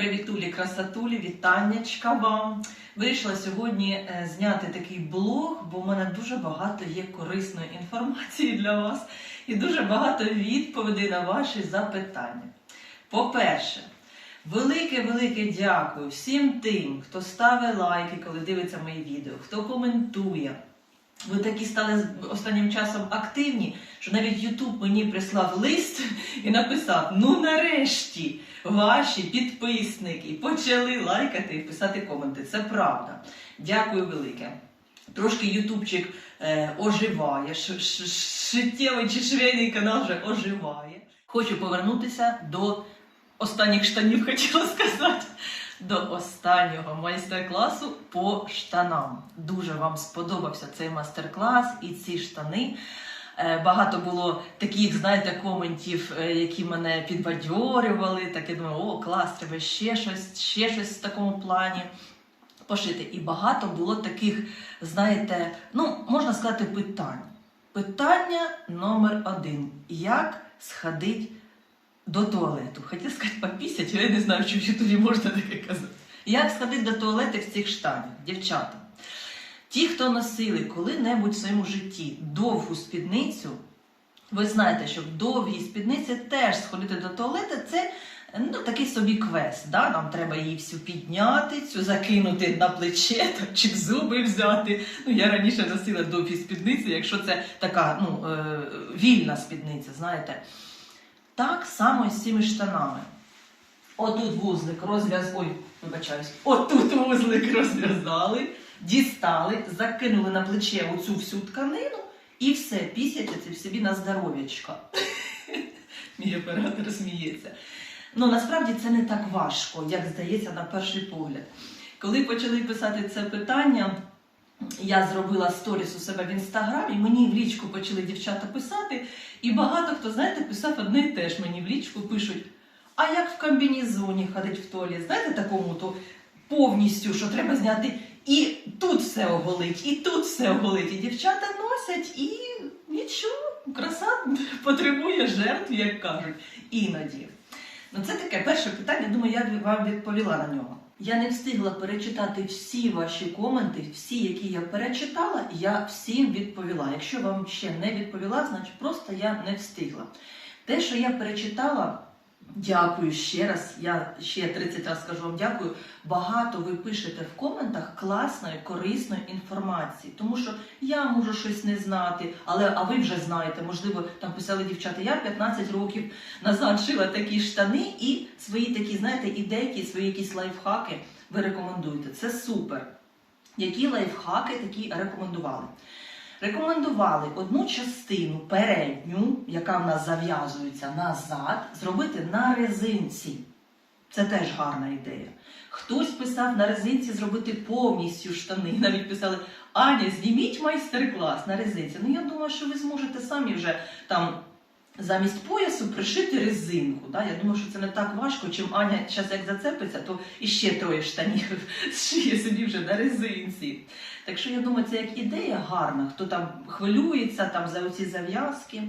Привітулі, красотулі, вітаннячка вам. Вирішила сьогодні е, зняти такий блог, бо в мене дуже багато є корисної інформації для вас і дуже багато відповідей на ваші запитання. По-перше, велике-велике дякую всім тим, хто ставить лайки, коли дивиться мої відео, хто коментує. Ви такі стали останнім часом активні, що навіть Ютуб мені прислав лист і написав: ну нарешті ваші підписники почали лайкати і писати коменти. Це правда. Дякую велике. Трошки Ютубчик е, оживає, ш- шиттєвий чи швейний канал вже оживає. Хочу повернутися до останніх штанів, хотіла сказати. До останнього майстер-класу по штанам. Дуже вам сподобався цей майстер-клас і ці штани. Е, Багато було таких, знаєте, коментів, е, які мене підбадьорювали. Так я думаю, о, клас, треба ще щось, ще щось в такому плані пошити. І багато було таких, знаєте, ну, можна сказати, питань. Питання номер один: як сходити до туалету? Хотіла сказати попісять, але я не знаю, чи в Ютубі можна таке казати. Як сходити до туалету в цих штанях, дівчата? Ті, хто носили коли-небудь в своєму житті довгу спідницю, ви знаєте, що в довгій спідниці теж сходити до туалету це ну, такий собі квест. Да? Нам треба її всю підняти, цю закинути на плече так, чи в зуби взяти. Ну, я раніше носила довгі спідниці, якщо це така ну, е, вільна спідниця, знаєте. Так само з цими штанами. Отут вузлик розв'яз... Ой, вибачаюсь. Отут вузлик розв'язали, дістали, закинули на плече оцю всю тканину і все, пісяться це собі на здоров'ячка. Мій оператор сміється. Ну насправді це не так важко, як здається на перший погляд. Коли почали писати це питання, я зробила сторіс у себе в інстаграмі, мені в лічку почали дівчата писати, і багато хто, знаєте, писав одне і те ж мені в лічку пишуть. А як в комбінезоні ходить в туалет? Знаєте, такому то повністю, що треба зняти і тут все оголить, і тут все оголить. І дівчата носять, і нічого, краса потребує жертв, як кажуть, іноді. Ну, це таке перше питання, думаю, я вам відповіла на нього. Я не встигла перечитати всі ваші коменти, всі, які я перечитала, я всім відповіла. Якщо вам ще не відповіла, значить просто я не встигла. Те, що я перечитала, дякую ще раз. Я ще 30 разів скажу вам дякую. Багато ви пишете в коментах класної, корисної інформації, тому що я можу щось не знати, але а ви вже знаєте, можливо, там писали дівчата, я 15 років назад шила такі штани і свої такі, знаєте, ідейки, свої якісь лайфхаки ви рекомендуєте. Це супер. Які лайфхаки такі рекомендували? Рекомендували одну частину передню, яка в нас зав'язується назад, зробити на резинці. Це теж гарна ідея. Хтось писав на резинці зробити повністю штани. Навіть писали, Аня, зніміть майстер-клас на резинці. Ну я думаю, що ви зможете самі вже там замість поясу пришити резинку. Да? Я думаю, що це не так важко, чим Аня зараз як зацепиться, то іще троє штанів зшиє собі вже на резинці. Так що я думаю, це як ідея гарна. Хто там хвилюється там за оці зав'язки.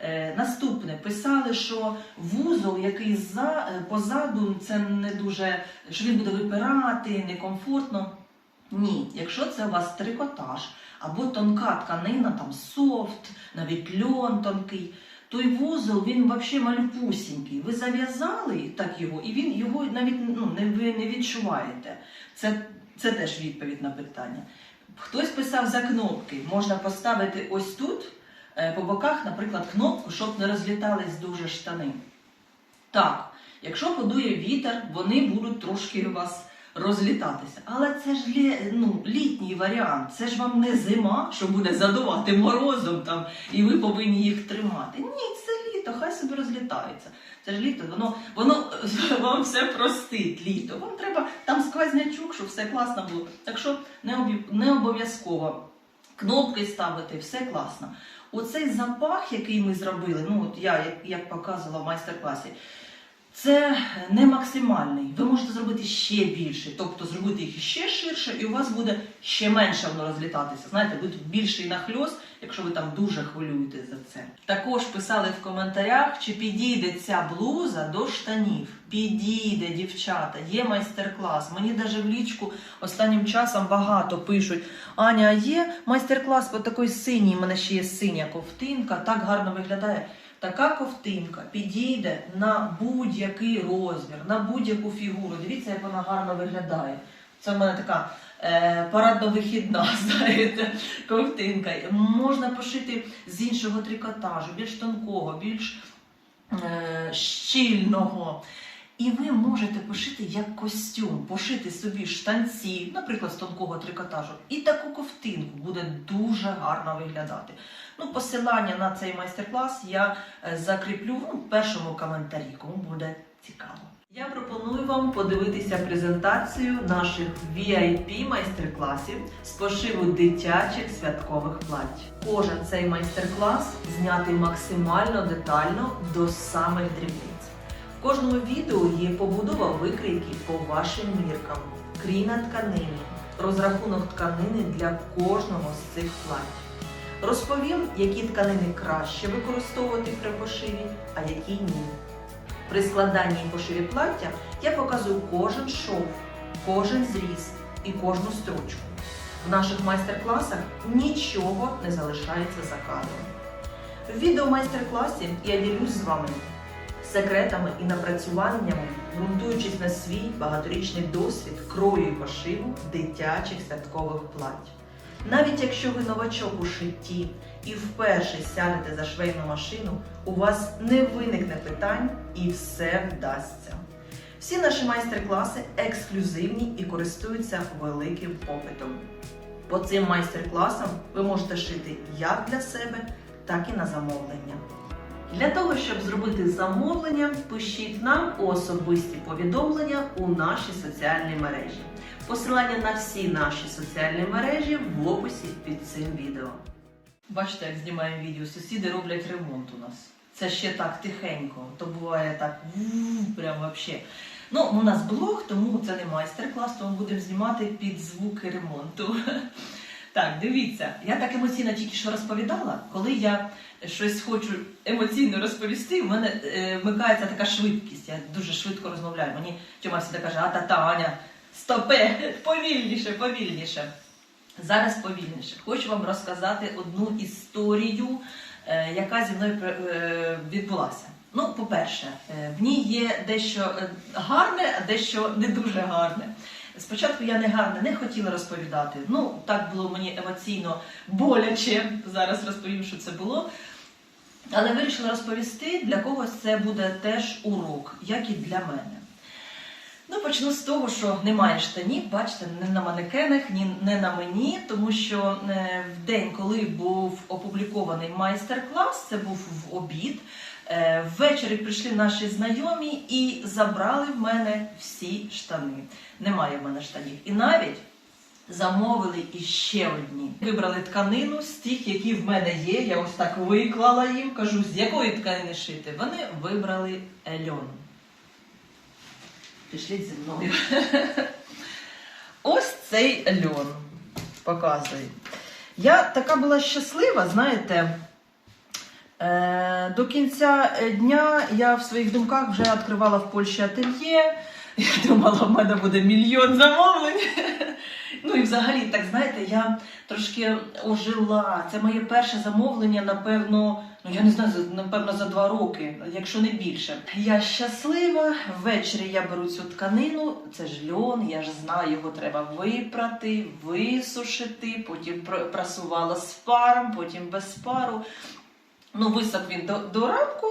Е, наступне писали, що вузол, який за, е, позаду, це не дуже, що він буде випирати, некомфортно. Ні, якщо це у вас трикотаж або тонка тканина, там софт, навіть льон тонкий, той вузол він взагалі малюпусінький. Ви зав'язали так його, і він його навіть ну, не, ви не відчуваєте. Це, це теж відповідь на питання. Хтось писав за кнопки, можна поставити ось тут е, по боках, наприклад, кнопку, щоб не розлітались дуже штани. Так, якщо подує вітер, вони будуть трошки у вас розлітатися. Але це ж ну, літній варіант, це ж вам не зима, що буде задувати морозом там, і ви повинні їх тримати. Ні, це літо, хай собі розлітаються. Це ж літо, воно, воно вам все простить літо. Вам треба там сквознячок, щоб все класно було. Так що не обов'язково кнопки ставити, все класно. Оцей запах, який ми зробили, ну от я як, як показувала в майстер-класі, Це не максимальний. Ви можете зробити ще більше, тобто зробити їх ще ширше, і у вас буде ще менше воно розлітатися. Знаєте, буде більший нахльост, якщо ви там дуже хвилюєте за це. Також писали в коментарях, чи підійде ця блуза до штанів. Підійде, дівчата, є майстер-клас. Мені навіть в лічку останнім часом багато пишуть: Аня, є майстер-клас по такої синій, у мене ще є синя ковтинка, так гарно виглядає. Така ковтинка підійде на будь-який розмір, на будь-яку фігуру. Дивіться, як вона гарно виглядає. Це в мене така е, парадно-вихідна, знаєте, ковтинка. Можна пошити з іншого трикотажу, більш тонкого, більш е, щільного. І ви можете пошити як костюм, пошити собі штанці, наприклад, з тонкого трикотажу, і таку ковтинку буде дуже гарно виглядати. Ну, посилання на цей майстер-клас я е, закріплю ну, в першому коментарі, кому буде цікаво. Я пропоную вам подивитися презентацію наших VIP майстер-класів з пошиву дитячих святкових плать. Кожен цей майстер-клас знятий максимально детально до самих дрібниць. В кожному відео є побудова викрійки по вашим міркам, крій на тканині, розрахунок тканини для кожного з цих плать. Розповім, які тканини краще використовувати при пошиві, а які ні. При складанні і пошиві плаття я показую кожен шов, кожен зріз і кожну строчку. В наших майстер-класах нічого не залишається за кадром. В відео-майстер-класі я ділюсь з вами секретами і напрацюваннями, ґрунтуючись на свій багаторічний досвід крою пошиву дитячих святкових плать. Навіть якщо ви новачок у шитті і вперше сядете за швейну машину, у вас не виникне питань і все вдасться. Всі наші майстер-класи ексклюзивні і користуються великим попитом. По цим майстер-класам ви можете шити як для себе, так і на замовлення. Для того, щоб зробити замовлення, пишіть нам особисті повідомлення у наші соціальні мережі. Посилання на всі наші соціальні мережі в описі під цим відео. Бачите, як знімаємо відео, сусіди роблять ремонт у нас. Це ще так тихенько, то буває так прям вообще. Ну, у нас блог, тому це не майстер-клас, тому будемо знімати під звуки ремонту. Так, дивіться, я так емоційно тільки що розповідала, коли я щось хочу емоційно розповісти, в мене е, вмикається така швидкість. Я дуже швидко розмовляю. Мені Тьома завжди каже, а та Аня, стопе, повільніше, повільніше. Зараз повільніше. Хочу вам розказати одну історію, е, яка зі мною е, відбулася. Ну, по-перше, е, в ній є дещо е, гарне, а дещо не дуже гарне. Спочатку я не гарне не хотіла розповідати. Ну, так було мені емоційно боляче. Зараз розповім, що це було. Але вирішила розповісти, для когось це буде теж урок, як і для мене. Ну, почну з того, що немає штанів, бачите, не на манекенах, ні не на мені, тому що е, в день, коли був опублікований майстер-клас, це був в обід. Е, ввечері прийшли наші знайомі і забрали в мене всі штани. Немає в мене штанів. І навіть замовили іще одні. Вибрали тканину з тих, які в мене є. Я ось так виклала їм, кажу, з якої тканини шити. Вони вибрали льон. Пішліть зі мною. Ось цей льон. Показую. Я така була щаслива, знаєте. Е, До кінця дня я в своїх думках вже відкривала в Польщі ательє. Я думала, в мене буде мільйон замовлень. Ну і взагалі, так знаєте, я трошки ожила. Це моє перше замовлення, напевно, ну я не знаю, напевно, за два роки, якщо не більше. Я щаслива. Ввечері я беру цю тканину, це ж льон, я ж знаю, його треба випрати, висушити, потім прасувала з паром, потім без пару. Ну, висох він до, до ранку.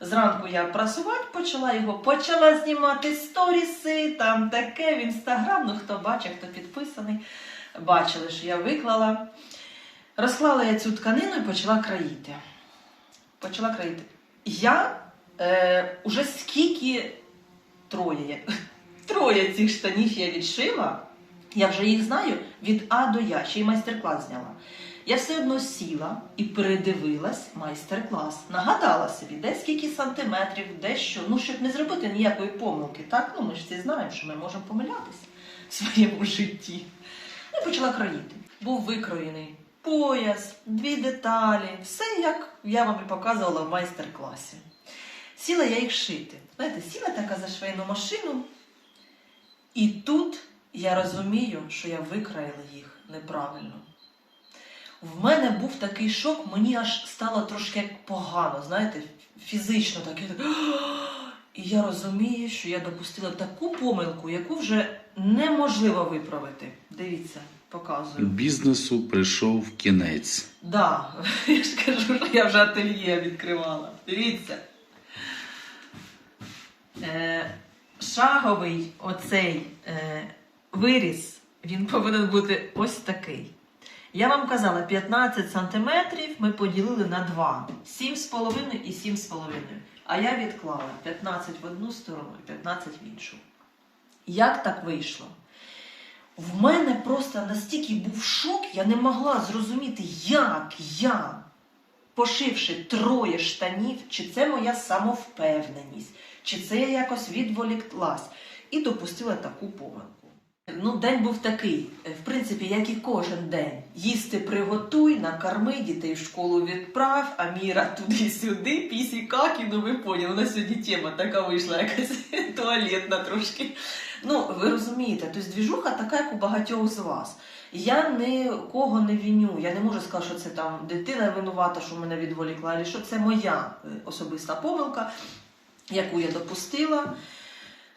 Зранку я прасувати почала його, почала знімати сторіси, там таке в інстаграм. Ну хто бачив, хто підписаний, бачили, що я виклала. Розклала я цю тканину і почала країти. Почала країти. Я е, уже скільки троє, троє цих штанів я відшила. Я вже їх знаю від А до Я, ще й майстер-клас зняла. Я все одно сіла і передивилась майстер-клас. Нагадала собі, де скільки сантиметрів, де що. Ну, щоб не зробити ніякої помилки. Так, ну ми ж всі знаємо, що ми можемо помилятися в своєму житті. Ну, і почала кроїти. Був викроєний пояс, дві деталі, все як я вам і показувала в майстер-класі. Сіла я їх шити. Знаєте, сіла така за швейну машину, і тут я розумію, що я викраїла їх неправильно. В мене був такий шок, мені аж стало трошки як погано, знаєте, фізично так. Я так і я розумію, що я допустила таку помилку, яку вже неможливо виправити. Дивіться, показую. Бізнесу прийшов кінець. Да, я ж кажу, що я вже ательє відкривала. Дивіться. Е, шаговий оцей е, виріз, він повинен бути ось такий. Я вам казала, 15 сантиметрів ми поділили на 2. 7,5 і 7,5. А я відклала 15 в одну сторону і 15 в іншу. Як так вийшло? В мене просто настільки був шок, я не могла зрозуміти, як я, пошивши троє штанів, чи це моя самовпевненість, чи це я якось відволіклась, і допустила таку помилку. Ну, день був такий, е, в принципі, як і кожен день. Їсти приготуй, накорми, дітей в школу відправ, а міра туди-сюди, пісі какі, ну ви поняли, у сьогодні тема така вийшла, якась туалетна трошки. Ну, ви розумієте, тобто двіжуха така, як у багатьох з вас. Я нікого не віню, я не можу сказати, що це там дитина винувата, що мене відволікла, але що це моя е, особиста помилка, яку я допустила.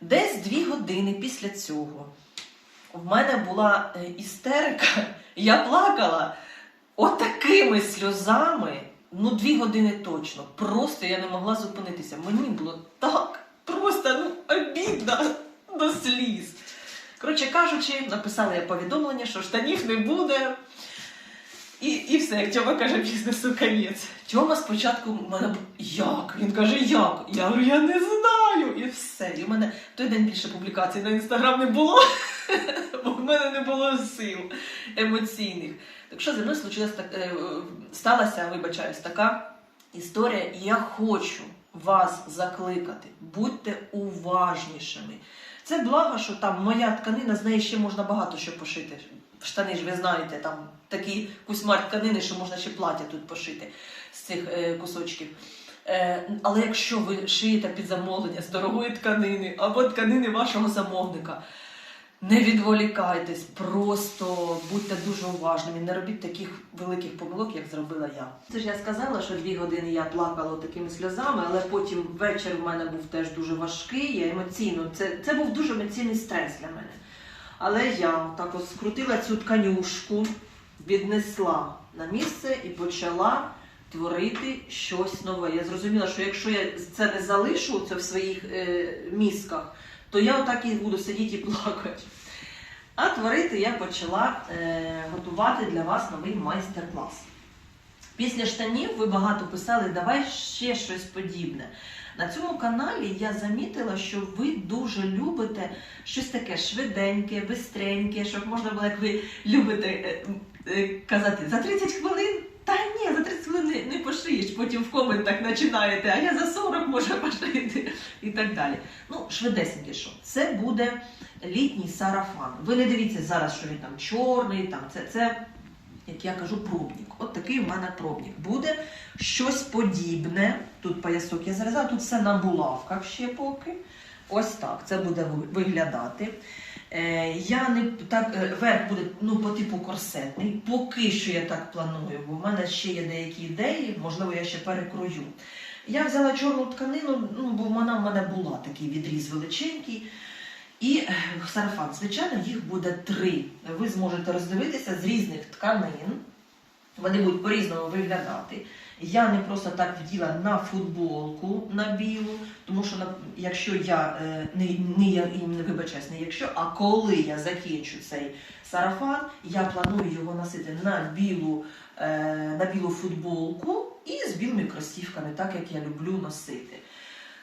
Десь дві години після цього в мене була е, істерика, я плакала отакими сльозами, ну дві години точно. Просто я не могла зупинитися. Мені було так просто ну, обідно до сліз. Коротше кажучи, написала я повідомлення, що штанів не буде. І, і все, як Тьома каже, бізнесу конець. Тьома спочатку мене як? Він каже, як? Я говорю, я не знаю. І все. І в мене в той день більше публікацій на інстаграм не було, бо в мене не було сил емоційних. Так що зі мною так, е, сталася, вибачаюсь, така історія, я хочу вас закликати. Будьте уважнішими. Це благо, що там моя тканина, з неї ще можна багато що пошити. Штани ж ви знаєте, там такі кусьмар тканини, що можна ще плаття тут пошити з цих е, кусочків. Е, але якщо ви шиєте під замовлення з дорогої тканини або тканини вашого замовника, не відволікайтесь, просто будьте дуже уважними, не робіть таких великих помилок, як зробила я. Це ж я сказала, що дві години я плакала такими сльозами, але потім вечір в мене був теж дуже важкий, я емоційно. Це, це був дуже емоційний стрес для мене. Але я так от скрутила цю тканюшку, віднесла на місце і почала творити щось нове. Я зрозуміла, що якщо я це не залишу це в своїх е, мізках, то я отак і буду сидіти і плакати. А творити я почала е, готувати для вас новий майстер-клас. Після штанів ви багато писали, давай ще щось подібне. На цьому каналі я замітила, що ви дуже любите щось таке швиденьке, бистреньке, щоб можна було, як ви любите е, е, казати, за 30 хвилин. Та ні, за 30 хвилин не потім в коментах починаєте, а я за 40 можу пошити і так далі. Ну, швидесеньке що. Це буде літній сарафан. Ви не дивіться зараз, що він там чорний, там це, це як я кажу, пробник. От такий у мене пробник. Буде щось подібне. Тут поясок я зав'язала, тут все на булавках ще поки. Ось так це буде виглядати. Е, я не так, е, верх буде ну, по типу корсетний. Поки що я так планую, бо в мене ще є деякі ідеї, можливо, я ще перекрою. Я взяла чорну тканину, ну, бо вона в мене була такий відріз величенький. І е, сарафан, звичайно, їх буде три. Ви зможете роздивитися з різних тканин. Вони будуть по-різному виглядати. Я не просто так вділа на футболку на білу, тому що якщо я е, не, не, не вибачаюсь, не якщо, а коли я закінчу цей сарафан, я планую його носити на білу, е, на білу футболку і з білими кросівками, так як я люблю носити.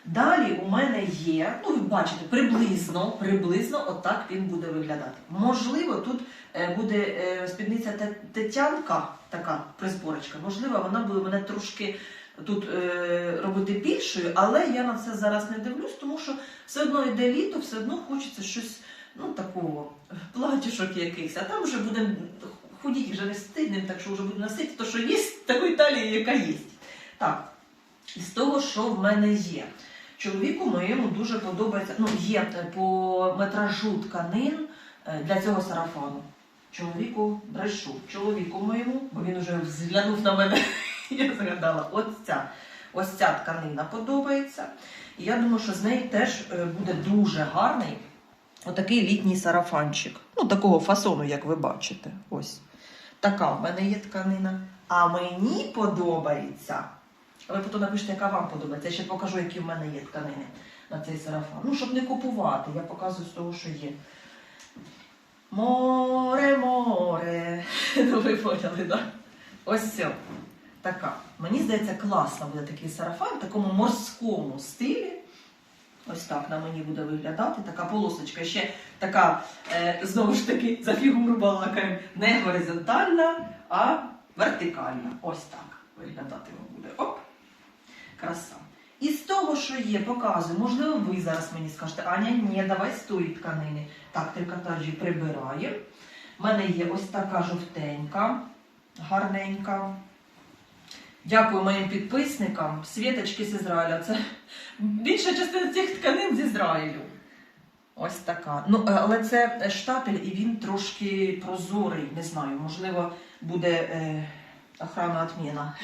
Далі у мене є, ну ви бачите, приблизно, приблизно отак він буде виглядати. Можливо, тут е, буде спідниця Тетянка, така призборочка. Можливо, вона буде мене трошки тут е, робити більшою, але я на це зараз не дивлюсь, тому що все одно йде літо, все одно хочеться щось ну такого платішок якихось, а там вже будемо худіти, вже не встигнемо, так що вже будемо носити то, що є, такої талії, яка є. Так, із того, що в мене є. Чоловіку моєму дуже подобається, ну, є по метражу тканин е, для цього сарафану. Чоловіку брешу. Чоловіку моєму, бо він уже взглянув на мене, я згадала, ось ця, ось ця тканина подобається. І я думаю, що з неї теж е, буде дуже гарний отакий літній сарафанчик. Ну, такого фасону, як ви бачите. Ось. Така в мене є тканина. А мені подобається. А ви потім напишете, яка вам подобається. Я ще покажу, які в мене є тканини на цей сарафан. Ну, щоб не купувати, я показую з того, що є. Море, море. Ну, ви поняли, так? Ось все. Така. Мені здається, класно буде такий сарафан в такому морському стилі. Ось так на мені буде виглядати. Така полосочка. Ще така, е, знову ж таки, за фігуру балакаємо, не горизонтальна, а вертикальна. Ось так виглядати буде. Оп. Краса. І з того, що є, показую, можливо, ви зараз мені скажете, Аня, ні, давай з тої тканини. Так, трикотажі прибираємо. У мене є ось така жовтенька, гарненька. Дякую моїм підписникам. Світочки з Ізраїля. Це більша частина цих тканин з Ізраїлю. Ось така. Ну, е, але це штапель, і він трошки прозорий. Не знаю, можливо, буде е, охрана відміна.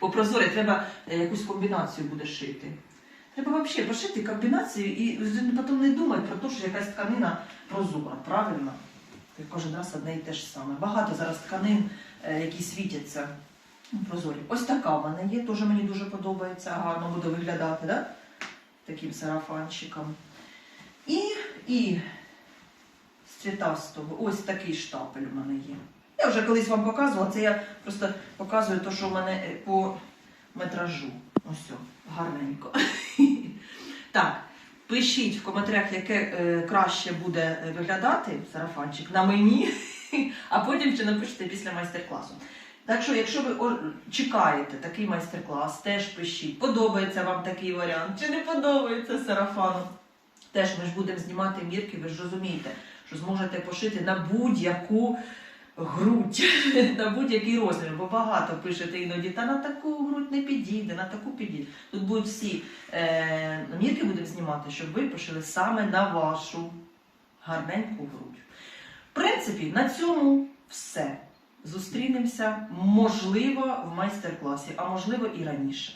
Бо прозорий, треба е, якусь комбінацію буде шити. Треба взагалі пошити комбінацію і потім не думати про те, що якась тканина прозора, правильно? Ти кожен раз одне і те ж саме. Багато зараз тканин, е, які світяться. Ну, Прозорі. Ось така в мене є, теж мені дуже подобається, гарно буде виглядати, да? таким сарафанчиком. І, і з цвітастого, ось такий штапель у мене є. Я вже колись вам показувала, це я просто показую те, що в мене е, по метражу. Ось, гарненько. Так, пишіть в коментарях, яке е, краще буде е, виглядати сарафанчик на мені, а потім ще напишете після майстер-класу. Так що, якщо ви чекаєте такий майстер-клас, теж пишіть, подобається вам такий варіант, чи не подобається сарафану. Теж ми ж будемо знімати мірки, ви ж розумієте, що зможете пошити на будь-яку грудь, на будь-який розмір, бо багато пишете іноді, та на таку грудь не підійде, на таку підійде. Тут будуть всі е, мірки будемо знімати, щоб ви пошили саме на вашу гарненьку грудь. В принципі, на цьому все. Зустрінемося, можливо, в майстер-класі, а можливо і раніше.